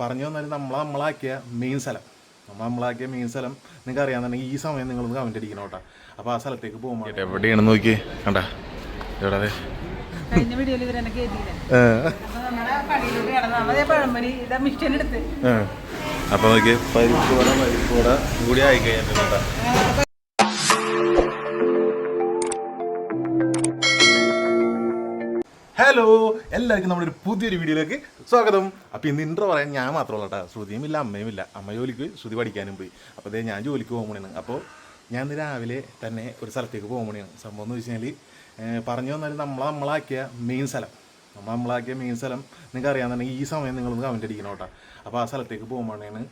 പറഞ്ഞു തന്നാൽ നമ്മൾ നമ്മളാക്കിയ മെയിൻ സ്ഥലം. നമ്മൾ നമ്മളാക്കിയ മെയിൻ സ്ഥലം നിങ്ങൾക്ക് അറിയാമെന്നുണ്ടെങ്കിൽ ഈ സമയം നിങ്ങളൊന്ന് കമന്റ് അടിക്കണം കേട്ടോ. അപ്പോൾ ആ സ്ഥലത്തേക്ക് പോകുമ്പോൾ എവിടെയാണെന്ന് നോക്കി കണ്ട? എവിടെ കഴിഞ്ഞ വീഡിയോയിൽ ഇവരെന്നെ കേട്ടില്ല? കൂടി ആയിക്കഴിഞ്ഞിട്ടുണ്ട് പണിയിലോട്ട് ഹലോ എല്ലാവർക്കും നമ്മുടെ ഒരു പുതിയൊരു വീഡിയോയിലേക്ക് സ്വാഗതം. അപ്പോൾ ഇന്ന് ഇൻട്രോ പറയാൻ ഞാൻ മാത്രമല്ല കേട്ടോ ശ്രുതിയും ഇല്ല അമ്മയും ഇല്ല. അമ്മ ജോലിക്ക് ശ്രുതി പഠിക്കാനും പോയി. അപ്പോൾ അതേ ഞാൻ ജോലിക്ക് പോകുമ്പോഴാണ് അപ്പോൾ ഞാൻ ഇന്ന് രാവിലെ തന്നെ ഒരു സ്ഥലത്തേക്ക് പോകുമ്പോഴാണ് സംഭവം എന്ന് വെച്ച് കഴിഞ്ഞാൽ പറഞ്ഞു വന്നാൽ നമ്മൾ നമ്മളാക്കിയ മെയിൻ സ്ഥലം. നമ്മൾ നമ്മളാക്കിയ മെയിൻ സ്ഥലം നിങ്ങൾക്ക് അറിയാമെന്നുണ്ടെങ്കിൽ ഈ സമയം നിങ്ങളൊന്ന് കമന്റ് അടിക്കണം കേട്ടോ അപ്പോൾ ആ സ്ഥലത്തേക്ക് പോകുമ്പോഴാണ്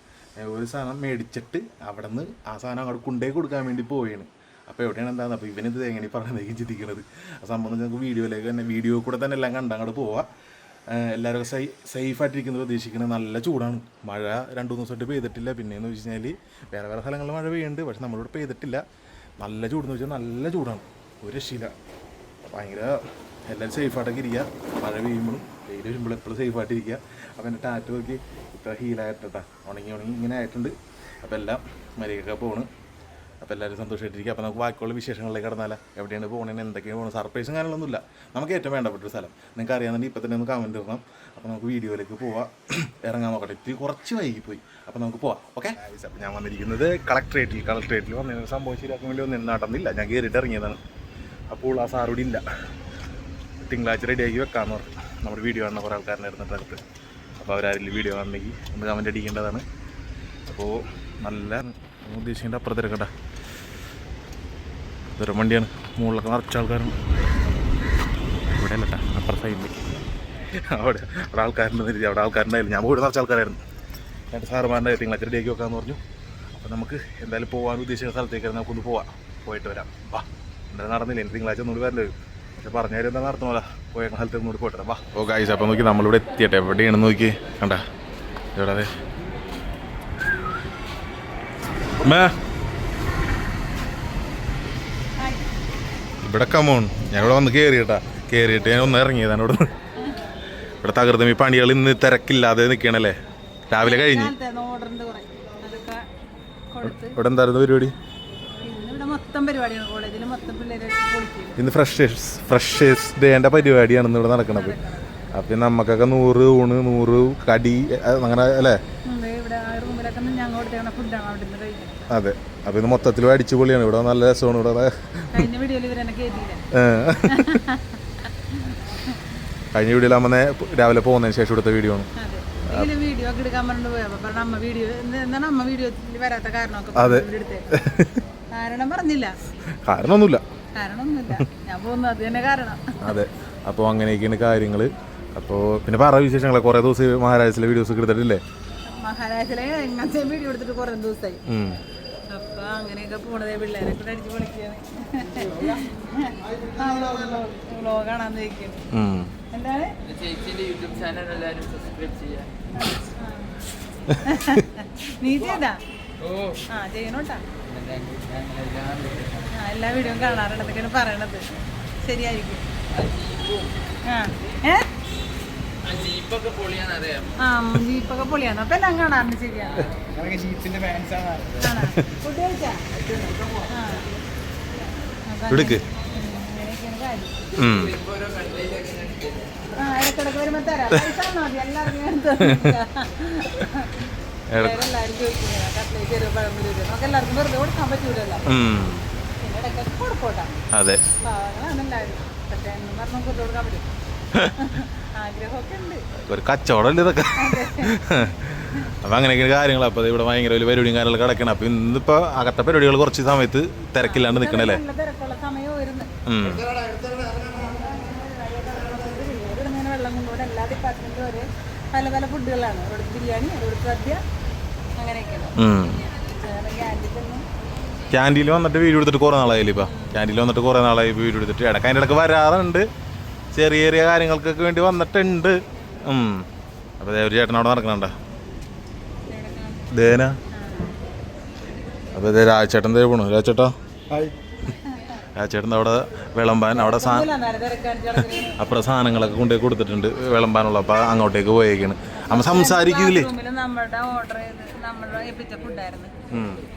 ഒരു സാധനം മേടിച്ചിട്ട് അവിടെ നിന്ന് ആ സാധനം അങ്ങോട്ട് കൊണ്ടേ കൊടുക്കാൻ വേണ്ടി പോവുകയാണ് അപ്പോൾ എവിടെയാണ് എന്താണ് അപ്പോൾ ഇവനിത് എങ്ങനെ എനിക്ക് ചിന്തിക്കുന്നത് ആ സംബന്ധിച്ച് നമുക്ക് വീഡിയോയിലേക്ക് തന്നെ വീഡിയോ കൂടെ തന്നെ എല്ലാം കണ്ട് അങ്ങോട്ട് പോവാം. എല്ലാവരും സൈ സേഫായിട്ടിരിക്കുന്നത് പ്രതീക്ഷിക്കുന്നത് നല്ല ചൂടാണ്. മഴ രണ്ട് മൂന്ന് ദിവസമായിട്ട് പെയ്തിട്ടില്ല. പിന്നെയെന്ന് വെച്ച് കഴിഞ്ഞാൽ വേറെ വേറെ സ്ഥലങ്ങളിൽ മഴ പെയ്യുന്നുണ്ട്. പക്ഷെ നമ്മളിവിടെ പെയ്തിട്ടില്ല. നല്ല ചൂടെന്ന് വെച്ചാൽ നല്ല ചൂടാണ്. ഒരു രക്ഷയില്ല ഭയങ്കര എല്ലാവരും സേഫായിട്ടൊക്കെ ഇരിക്കുക മഴ പെയ്യുമ്പോഴും വെയിൽ വരുമ്പോഴും എപ്പോഴും സേഫായിട്ടിരിക്കുക അപ്പോൾ എന്റെ ടാറ്റ് നോക്കി. ഇത്ര ഹീലായിട്ടാ ഉണങ്ങി ഉണങ്ങി ഇങ്ങനെ ആയിട്ടുണ്ട്. അപ്പോൾ എല്ലാം മരിയൊക്കെ പോണ്. അപ്പോൾ എല്ലാവരും സന്തോഷമായിട്ടിരിക്കുക അപ്പോൾ നമുക്ക് ബാക്കിയുള്ള വിശേഷങ്ങളിലേക്ക് കടന്നാല? എവിടെയാണ് പോകണേന് എന്തൊക്കെയാണ് പോകുന്നത് സർപ്രൈസും കാര്യങ്ങളൊന്നുമില്ല. നമുക്ക് ഏറ്റവും വേണ്ടപ്പെട്ട ഒരു സ്ഥലം. നിങ്ങൾക്ക് അറിയാമെന്നുണ്ടെങ്കിൽ ഇപ്പം തന്നെ ഒന്ന് കമന്റ് ഇടണം. അപ്പോൾ നമുക്ക് വീഡിയോയിലേക്ക് പോവാം. ഇറങ്ങാൻ നോക്കട്ടെ. ഇത്തിരി കുറച്ച് വൈകിപ്പോയി. അപ്പോൾ നമുക്ക് പോവാം. ഓക്കെ അപ്പോൾ ഞാൻ വന്നിരിക്കുന്നത് കളക്ട്രേറ്റിൽ കളക്ട്രേറ്റിൽ വന്നതിന് സംഭവം ശരിയാക്കാൻ വേണ്ടി ഒന്നും നടന്നില്ല ഞാൻ കയറിയിട്ട് ഇറങ്ങിയതാണ്. അപ്പോൾ ആ സാറോടി ഇല്ല. തിങ്കളാഴ്ച റെഡിയാക്കി വെക്കാമെന്ന് പറഞ്ഞു. നമ്മുടെ വീഡിയോ കാണുന്ന കുറേ ആൾക്കാരുണ്ടായിരുന്നു അടുത്ത് അപ്പോൾ അവരാരെങ്കിലും വീഡിയോ കാണണമെങ്കിൽ ഒന്ന് കമന്റ് അടിക്കേണ്ടതാണ്. അപ്പോൾ നല്ല ഉദ്ദേശിക്കേണ്ട അപ്പുറത്തെടുക്കട്ടെ ഇതൊരു വണ്ടിയാണ്. മുകളിലൊക്കെ നിറച്ച ആൾക്കാരാണ്. ഇവിടെ അല്ലട്ടാ അപ്പുറ സൈഡിൽ അവിടെ അവിടെ ആൾക്കാരുണ്ടെന്ന് അവിടെ ആൾക്കാരുണ്ടായില്ല ഞാൻ പോയിട്ട് നിറച്ച ആൾക്കാരായിരുന്നു. രണ്ട് സാറുമാരുടെ കാര്യങ്ങൾ അച്ഛൻ ഡേക്ക് വെക്കാമെന്ന് പറഞ്ഞു. അപ്പോൾ നമുക്ക് എന്തായാലും പോകാൻ ഉദ്ദേശിക്കുന്ന സ്ഥലത്തേക്ക് നമുക്കൊന്ന് പോവാം. പോയിട്ട് വരാം. വാ എന്തായാലും നടന്നില്ല? എനിക്ക് തിങ്കളാഴ്ച ഒന്നുകൂടി വരണ്ടേ പക്ഷെ പക്ഷേ കാര്യം എന്താ നടത്തണമല്ല പോയ സ്ഥലത്ത് ഒന്നുകൂടി പോട്ടെ വാ. ഓ ഗൈസ് അപ്പോൾ നോക്കി നമ്മളിവിടെ എത്തിയട്ടെ. എവിടെയാണെന്ന് നോക്കി. കണ്ട? എവിടെ അതെ ഇവിടെ കമോൺ ഞാനിവിടെ വന്ന് കയറിയിട്ടാ കയറിയിട്ട് ഞാൻ ഒന്ന് ഇറങ്ങിയതാണ് ഇവിടെ ഇവിടെ തകർത്തും ഈ പണികൾ ഇന്ന് തിരക്കില്ലാതെ നിൽക്കണല്ലേ രാവിലെ കഴിഞ്ഞ്. ഇവിടെ എന്തായിരുന്നു പരിപാടി? ഇന്ന് ഫ്രഷേഴ്സ് ഫ്രഷേഴ്സ് ഡേന്റെ പരിപാടിയാണ് ഇവിടെ നടക്കണത്. അപ്പം നമുക്കൊക്കെ നൂറ് ഊണ് നൂറ് കടി അങ്ങനെ അല്ലേ? അതെ. അപ്പം ഇത് മൊത്തത്തിൽ അടിച്ചു പൊളിയാണ്. ഇവിടെ നല്ല രസമാണ് ഇവിടെ. കഴിഞ്ഞ വീഡിയോയിൽ അമ്മ രാവിലെ പോകുന്നതിന് ശേഷം എടുത്ത വീഡിയോ ആണ്. അതെ. അപ്പൊ വീഡിയോ ഒക്കെ എടുക്കാൻ പറഞ്ഞു പോയപ്പോ പറഞ്ഞ അമ്മ വീഡിയോ എന്താണ് അമ്മ വീഡിയോ വരാത്ത കാരണമൊക്കെ അതെ. കാരണം പറഞ്ഞില്ല. കാരണമൊന്നുമില്ല. കാരണമൊന്നുമില്ല. ഞാൻ പോകുന്നു. അത് തന്നെ കാരണം. അതെ. അപ്പോൾ അങ്ങനെയൊക്കെയാണ് കാര്യങ്ങൾ അപ്പോൾ പിന്നെ പറ വിശേഷങ്ങളെ? കുറേ ദിവസം മഹാരാജസിലെ വീഡിയോസ് ഒക്കെ എടുത്തിട്ടില്ലേ? എങ്ങനത്തെ വീഡിയോ എടുത്തിട്ട് കൊറേ ദിവസമായി. അപ്പൊ അങ്ങനെയൊക്കെ പോണതേ പിള്ളേരെ കൂടെ അടിച്ച് പൊളിക്കാണ്. വ്ലോഗാണെന്ന് ചോദിക്കുന്നു ഉം. എന്താണ്? ചേച്ചിന്റെ യൂട്യൂബ് ചാനൽ എല്ലാവരും സബ്സ്ക്രൈബ് ചെയ്യാം. നീ ചെയ്താ? ആ ചെയ്യണോട്ടാ. എല്ലാ വീഡിയോയും കാണാറുണ്ട് എന്തൊക്കെയാണ് പറയണത്. ശരിയായിരിക്കും. ആ. ഏ? ജീപ്പൊക്കെ പൊളിയാണ് അപ്പൊ എല്ലാം കാണാറുണ്ട് ശരിയാണ്? ഫുഡ് കഴിച്ചാ? എടുക്ക്. ഇടക്കിടക്ക് വരുമ്പോ തരാം. മതി എല്ലാവർക്കും അതെ. പാവങ്ങളാണ് കച്ചവടം ഒരു കച്ചവടമല്ലേ ഇതൊക്കെ? അപ്പം അങ്ങനെയൊക്കെയാണ് കാര്യങ്ങൾ അപ്പോൾ ഇവിടെ ഭയങ്കര വലിയ പരിപാടിയും കാര്യങ്ങളൊക്കെ കിടക്കണം അപ്പം ഇന്നിപ്പോൾ അകത്തെ പരിപാടികൾ കുറച്ച് സമയത്ത് തിരക്കില്ലാണ്ട് നിൽക്കണല്ലേ ഒരു പല പല ഫുഡുകളാണ്. ബിരിയാണി സദ്യ ക്യാന്റീനൊന്നും ക്യാന്റീനിൽ വന്നിട്ട് വീഡിയോ എടുത്തിട്ട് കുറേ നാളായില്ലേ ഇപ്പം? ക്യാന്റീനിൽ വന്നിട്ട് കുറേ നാളായി വീഡിയോ എടുത്തിട്ട് ഇടയ്ക്ക് അതിന്റെ ഇടയ്ക്ക് വരാറുണ്ട്. ചെറിയ ചെറിയ കാര്യങ്ങൾക്കൊക്കെ വേണ്ടി വന്നിട്ടുണ്ട്. അപ്പൊ അപ്പോൾ ഒരു ചേട്ടൻ അവിടെ നടക്കണണ്ട. ദേന. അപ്പോൾ ഇതേ രാജേട്ടൻ ദേ പോണു. രാജേട്ടാ രാജേട്ടൻ അവിടെ വിളമ്പാൻ അവിടെ സാ അപ്പുറം സാധനങ്ങളൊക്കെ കൊണ്ടുപോയി കൊടുത്തിട്ടുണ്ട് വിളമ്പാനുള്ള. അപ്പോൾ അങ്ങോട്ടേക്ക് പോയേക്കാണ്. അമ്മ സംസാരിക്കൂലേ? റൂമിൽ നമ്മുടെ ഓർഡർ ചെയ്ത് നമ്മുടെ ഏൽപ്പിച്ച ഫുഡായിരുന്നു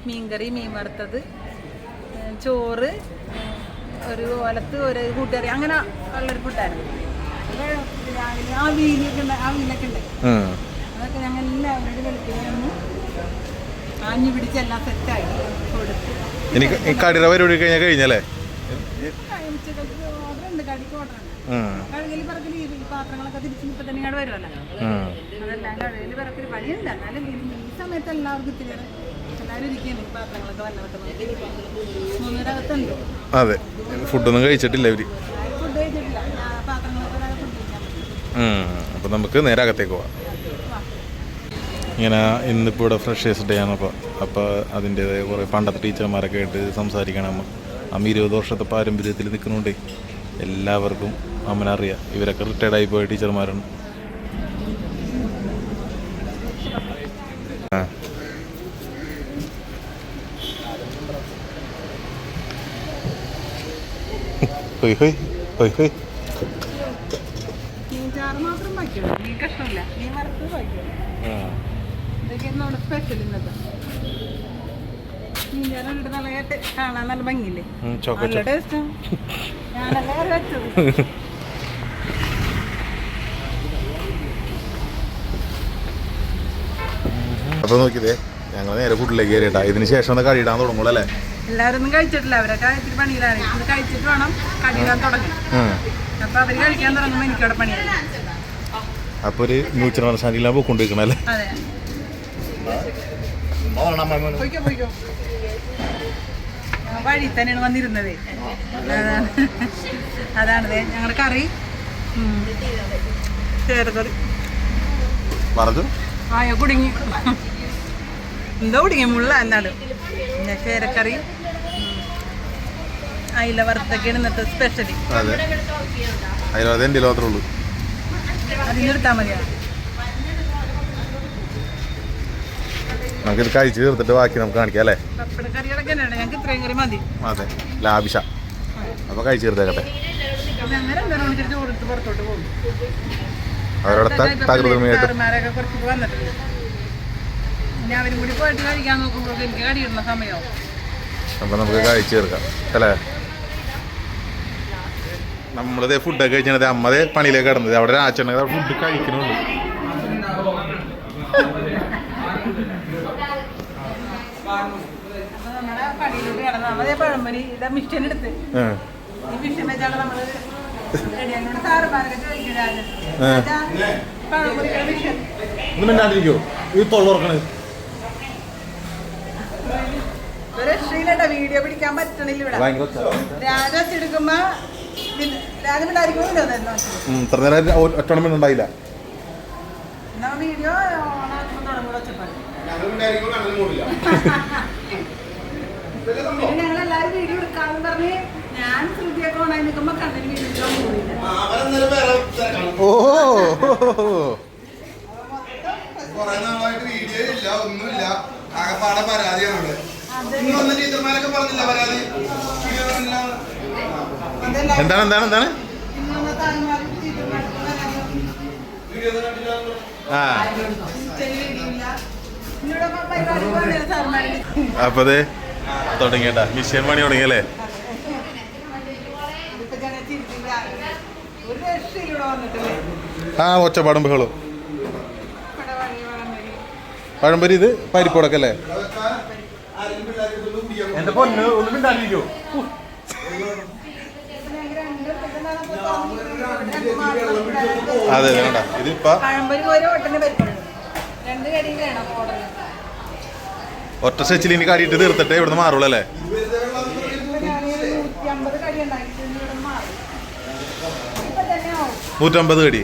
മീൻകറി മീൻ വറുത്തത് ചോറ് ഒരു ഓലത്ത് ഒരു കൂട്ടുകറി. അങ്ങനെ ഉള്ളൊരു ഫുഡായിരുന്നു രാവിലെ ആ വീലൊക്കെ ഉണ്ട് ആ വീലൊക്കെ ഉണ്ട്. അതൊക്കെ ഞങ്ങൾ എല്ലാവരുടെ കളിക്കുന്നു ആഞ്ഞു പിടിച്ച് എല്ലാം സെറ്റായി കൊടുത്തു. എനിക്ക് ഈ പരിപാടി കഴിഞ്ഞാൽ കഴിഞ്ഞല്ലേ. കഴുകലി പറക്കൽ പാത്രങ്ങളൊക്കെ തിരിച്ച് ഇപ്പം തന്നെ ഇങ്ങോട്ട് വരുമല്ലോ. അതെല്ലാം കഴുകലി പറക്കൽ പണിയുണ്ട്. എന്നാലും ഈ സമയത്ത് എല്ലാവർക്കും ഇത്തിരി അതെ. ഫുഡൊന്നും കഴിച്ചിട്ടില്ല ഇവർ. അപ്പം നമുക്ക് നേരെ അകത്തേക്ക് പോവാം. ഇങ്ങനെ ഇന്നിപ്പോൾ ഇവിടെ ഫ്രഷേഴ്സ് ഡേ ആണ് അപ്പോൾ അപ്പോൾ കുറേ പണ്ടത്തെ ടീച്ചർമാരൊക്കെ ആയിട്ട് സംസാരിക്കണം. അമ്മ അമ്മ ഇരുപത് വർഷത്തെ പാരമ്പര്യത്തിൽ നിൽക്കുന്നുണ്ടേ എല്ലാവർക്കും അമ്മനറിയാം. ഇവരൊക്കെ റിട്ടയർഡ് ആയി പോയ ടീച്ചർമാരാണ്. ആ ഹൊയ് ഹൊയ് ഹൊയ് ഹൊയ് മീൻ ചാറ് മാത്രം വയ്ക്കുള്ളൂ മീൻ കഷ്ണമില്ല മീൻ വറുത്ത് വയ്ക്കുള്ളൂ ഇതൊക്കെയായിരുന്നു അവിടെ സ്പെഷ്യൽ ഇന്നത്തെ മീൻ കാണാൻ നല്ല ഭംഗിയില്ലേ? നല്ല ടേസ്റ്റും ഞാനല്ല കറി വെച്ചത്. അപ്പോൾ നോക്കിയതേ ഞങ്ങൾ നേരെ ഫുഡിലേക്ക് കയറിയിട്ടാ. ഇതിന് ശേഷം ഒന്ന് കടിയിടാൻ തുടങ്ങുള്ളൂ അല്ലേ എല്ലാവരും കഴിച്ചിട്ടില്ല. അവരൊക്കെ ഇത്തിരി പണിയിലാണ്. ഇത് കഴിച്ചിട്ട് വേണം കടിയിടാൻ തുടങ്ങി അപ്പൊ അവർ കഴിക്കാൻ തുടങ്ങുമ്പോൾ എനിക്കവിടെ പണിയാണ് അപ്പോൾ ഒരു ന്യൂട്രൽ അണ്ടർസ്റ്റാൻഡിങ്ങിലാണ് പോയിക്കൊണ്ടിരിക്കണം അല്ലേ? വഴി തന്നെയാണ് വന്നിരുന്നത്. അതാണ്. അതാണത് ഞങ്ങളുടെ കറി. ചേർത്തത് ചേർക്കറി പറഞ്ഞു ആയ കുടുങ്ങി. എന്തോ കുടുങ്ങി മുള്ള എന്നാണ് പിന്നെ ചേരക്കറി അയില വറുത്തൊക്കെയാണ് ഇന്നത്തെ സ്പെഷ്യലി അതെ. അതിലത് എന്റെ മാത്രമേ ഉള്ളൂ. അതിനെടുത്താൽ മതിയാ? നമുക്കിത് കഴിച്ച് തീർത്തിട്ട് ബാക്കി നമുക്ക് കാണിക്കാം അല്ലേ? പപ്പടക്കറികളൊക്കെ തന്നെയാണ്. ഞങ്ങൾക്ക് ഇത്രയും കറി മതി. അതെ. ലാഭിഷ. അപ്പോൾ കഴിച്ച് തീർത്തേക്കട്ടെ. ഞങ്ങൾ വിളിച്ചിട്ട് പുറത്തോട്ട് പോകും. അവരോട് തകൃതമായിട്ട് സാറുമാരൊക്കെ കുറച്ച് വന്നിട്ടുണ്ട്. അവരും കൂടി പോയിട്ട് കഴിക്കാൻ നോക്കുമ്പോൾ എനിക്ക് കടിയിടുന്ന സമയമാവും അപ്പോൾ നമുക്ക് കഴിച്ചു തീർക്കാം. അല്ലേ? നമ്മളിതേ ഫുഡൊക്കെ കഴിച്ചത് അമ്മതേ പണിയിലേക്ക് കിടന്നത്. അവിടെ രാച്ചണ ഫുഡ് കഴിക്കണുള്ളൂ അപ്പൊ മിണ്ടാതിരിക്കോ? ഈ കിടന്ന് നമ്മളെ പഴമ്പരി ഇതാ മിഷൻ എടുത്ത് ഉം. ഈ മിഷൻ വെച്ചാണ് നമ്മൾ റെഡിയാക്കി സാറുമാരൊക്കെ ചോദിക്കും രാജൻ ആ. രാജാ, പഴംപൊരിയുടെ മിഷൻ ഒന്ന് മിണ്ടാണ്ടിരിക്കോ ഈ തൊള്ളുറക്കണ് ഒരു വീഡിയോ പിടിക്കാൻ പറ്റണില്ല ഇവിടെ. ഭയങ്കര ഒച്ച. രാജ എടുക്കുമ്പോ രാജ ഉണ്ടായിരിക്കുമല്ലോ അതെല്ലാം ഉം, ഇത്ര നേരം ഒ- ഒറ്റണം മിണ്ടുണ്ടായില്ല എന്നാ വീഡിയോ എല്ലാവരും വീഡിയോ എടുക്കാന്ന് പറഞ്ഞ് ഞാൻ ശ്രുതിയൊക്കെ ഓണായി നിൽക്കുമ്പോൾ കണ്ണിന് വീഡിയോ പോയില്ല ഓ. കുറെ നാളായിട്ട് വീഡിയോ ഇല്ല ഒന്നുമില്ല. ആകെപ്പാടെ പരാതിയാണ് വന്ന ടീച്ചർമാരൊക്കെ പറഞ്ഞില്ല പരാതി. എന്താണ് എന്താണ് എന്താണ്? ആ. അപ്പൊ അതെ തുടങ്ങിയട്ടാ. മിഷ്യൻ പണി തുടങ്ങിയല്ലേ? ആ ഒച്ചപ്പാടും ബഹളും പഴംപൊരി വഴി വളർന്നൊരു പഴംപരി ഇത് പരിപ്പുടക്കല്ലേ എന്റെ പൊന്ന് ഒന്നും മിണ്ടാണ്ടിരിക്കോ അതെ വേണ്ട ഇതിപ്പോ ഒറ്റ സെച്ചിൽ ഇനി കടിയിട്ട് തീർത്തിട്ടേ ഇവിടുന്ന് മാറുള്ളൂ അല്ലേ? നൂറ്റമ്പത് ഞാൻ നൂറ്റി അമ്പത് കടി ഉണ്ടാക്കിയിട്ട് ഇന്ന് ഇവിടെ മാറും ഇപ്പൊ തന്നെ ആവും നൂറ്റമ്പത് കടി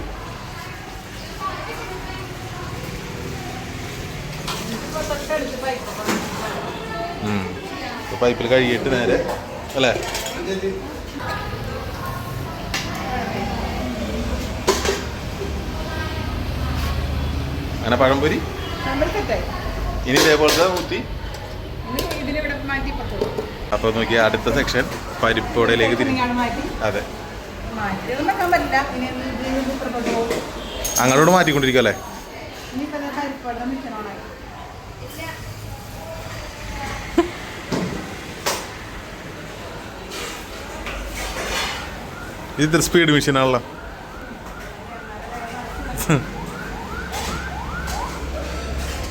ഇപ്പൊ തൊട്ടടുത്ത് പൈപ്പ് ഉം. ഇപ്പൊ പൈപ്പിൽ കഴുകിയിട്ട് നേരെ അല്ലേ? അങ്ങനെ പഴംപൊരി? ഇനി ഇതേപോലത്തെ ഊത്തി? അപ്പോൾ നോക്കി അടുത്ത സെക്ഷൻ പരിപ്പോടയിലേക്ക് തിരിഞ്ഞു. അതെ. അങ്ങോട്ട് മാറ്റിക്കൊണ്ടിരിക്കും അല്ലേ ഇനിയിപ്പോ ദേ പരിപ്പുവട മിക്കണോണായി ഇത് ഇത്ര സ്പീഡ് മെഷീനാണല്ലോ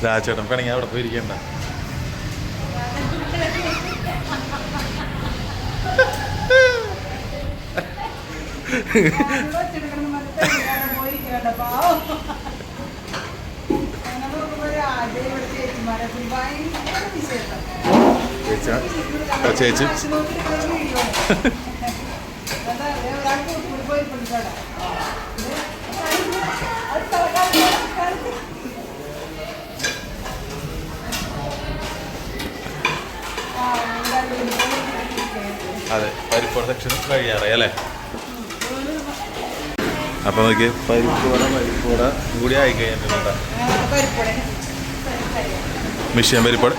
രാജേട്ടൻ വേണമെങ്കിൽ അവിടെ പോയി ഇരിക്കണ്ട ചേച്ചി ചേച്ചി. അതെ പരിപ്പ് സെക്ഷൻ കഴിയാറായി അല്ലേ? അപ്പൊ നോക്കി പരിപ്പോട പരിപ്പോട കൂടി ആയി കഴിഞ്ഞിട്ടുണ്ട് മിഷ്യൻ പരിപ്പോട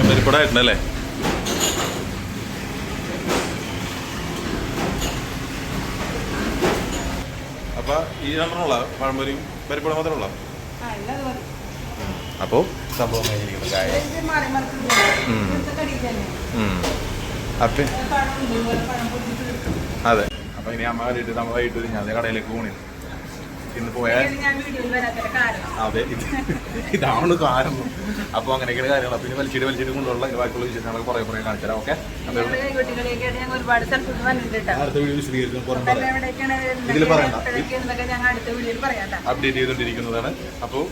മിഷ്യൻ മിഷ്യൻ പരിപ്പോട ആയിട്ടുണ്ടല്ലേ അപ്പൊ ഈ രണ്ടെണ്ണമുള്ള പഴംപൊരിയും പരിപ്പോട മാത്രമുള്ള അപ്പോൾ സംഭവം കഴിഞ്ഞിരിക്കുന്നു. കായ ഉം. അപ്പൊ അതെ. അപ്പൊ ഇനി അമ്മ കണ്ടിട്ട് നമ്മളെ ഞാൻ കടയിലേക്ക് പോണി ഇന്ന് കാരണം. അതെ ഇത് ഇതാണ് കാരണം. അപ്പോൾ അങ്ങനെയൊക്കെയാണ് കാര്യങ്ങൾ പിന്നെ ഇനി വലിച്ചിട്ട് വലിച്ചിട്ട് കൊണ്ടുള്ള ബാക്കിയുള്ള വിശേഷം കുറേ കുറേ കാണിച്ചാൽ ഓക്കെ? അടുത്ത വീഡിയോ വിശദീകരിക്കും ഇതിൽ അപ്പൊ പറയണ്ട. പറയാം അപ്ഡേറ്റ് ചെയ്തുകൊണ്ടിരിക്കുന്നതാണ്. അപ്പോൾ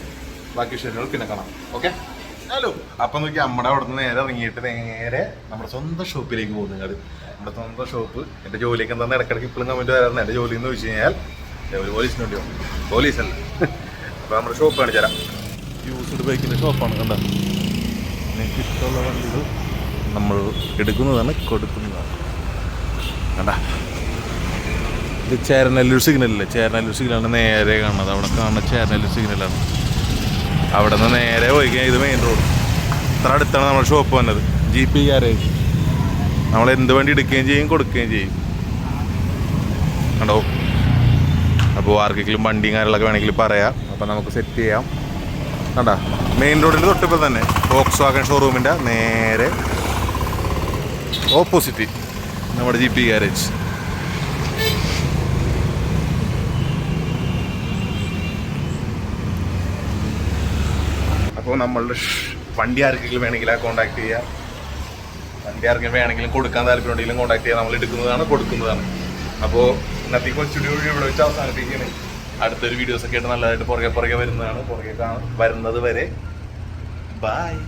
ബാക്കി വിശേഷങ്ങൾ പിന്നെ കാണാം ഓക്കെ? ഹലോ. അപ്പം നോക്കി നമ്മുടെ അവിടെ നിന്ന് നേരെ ഇറങ്ങിയിട്ട് നേരെ നമ്മുടെ സ്വന്തം ഷോപ്പിലേക്ക് പോകുന്നു നിങ്ങൾ നമ്മുടെ സ്വന്തം ഷോപ്പ്. എന്റെ ജോലിയൊക്കെ എന്താണെന്ന് ഇടയ്ക്കിടയ്ക്ക് ഇപ്പോഴും കമന്റ് വരാറുണ്ട്. എന്റെ ജോലി എന്ന് വെച്ച് കഴിഞ്ഞാൽ ഒരു പോലീസിനുണ്ടോ പോലീസല്ല. അപ്പോൾ നമ്മുടെ ഷോപ്പ് കാണിച്ചു തരാം. യൂസ്ഡ് ബൈക്കിന്റെ ഷോപ്പാണ് കണ്ട? നിങ്ങൾക്ക് ഇഷ്ടമുള്ള വണ്ടികൾ നമ്മൾ എടുക്കുന്നതാണ് കൊടുക്കുന്നതാണ്. കണ്ട? ഇത് ചേരനല്ലൂർ സിഗ്നലില്ലേ ചേരനല്ലൂർ സിഗ്നലാണ് നേരെ കാണുന്നത്. അവിടെ കാണുന്ന ചേരനല്ലൂർ സിഗ്നലാണ് അവിടെ നിന്ന് നേരെ പോയി കഴിഞ്ഞാൽ ഇത് മെയിൻ റോഡ് ഇത്ര അടുത്താണ് നമ്മുടെ ഷോപ്പ് വന്നത്. ജി പി ഗാരേജ് നമ്മൾ എന്ത് വണ്ടി എടുക്കുകയും ചെയ്യും കൊടുക്കുകയും ചെയ്യും. കണ്ടോ? അപ്പോൾ ആർക്കെങ്കിലും വണ്ടിയും കാര്യങ്ങളൊക്കെ വേണമെങ്കിൽ പറയാം. അപ്പോൾ നമുക്ക് സെറ്റ് ചെയ്യാം. കണ്ട? മെയിൻ റോഡിൽ തൊട്ടിപ്പോൾ തന്നെ ബോക്സ് വാഗൺ ഷോറൂമിന്റെ നേരെ ഓപ്പോസിറ്റ് നമ്മുടെ ജി പി ഗാരേജ് അപ്പോൾ നമ്മളുടെ വണ്ടി ആർക്കെങ്കിലും വേണമെങ്കിൽ കോൺടാക്ട് ചെയ്യാം. വണ്ടി ആർക്കെങ്കിലും വേണമെങ്കിലും കൊടുക്കാൻ താല്പര്യം ഉണ്ടെങ്കിലും കോൺടാക്ട് ചെയ്യാം. നമ്മൾ എടുക്കുന്നതാണ് കൊടുക്കുന്നതാണ്. അപ്പോൾ ഇന്നത്തെ കൊച്ചുടി വഴി ഇവിടെ വെച്ച് അവസാനിപ്പിക്കുകയാണ്. അടുത്തൊരു വീഡിയോസൊക്കെ ആയിട്ട് നല്ലതായിട്ട് പുറകെ പുറകെ വരുന്നതാണ്. പുറകെ വരുന്നത് വരെ. ബായ്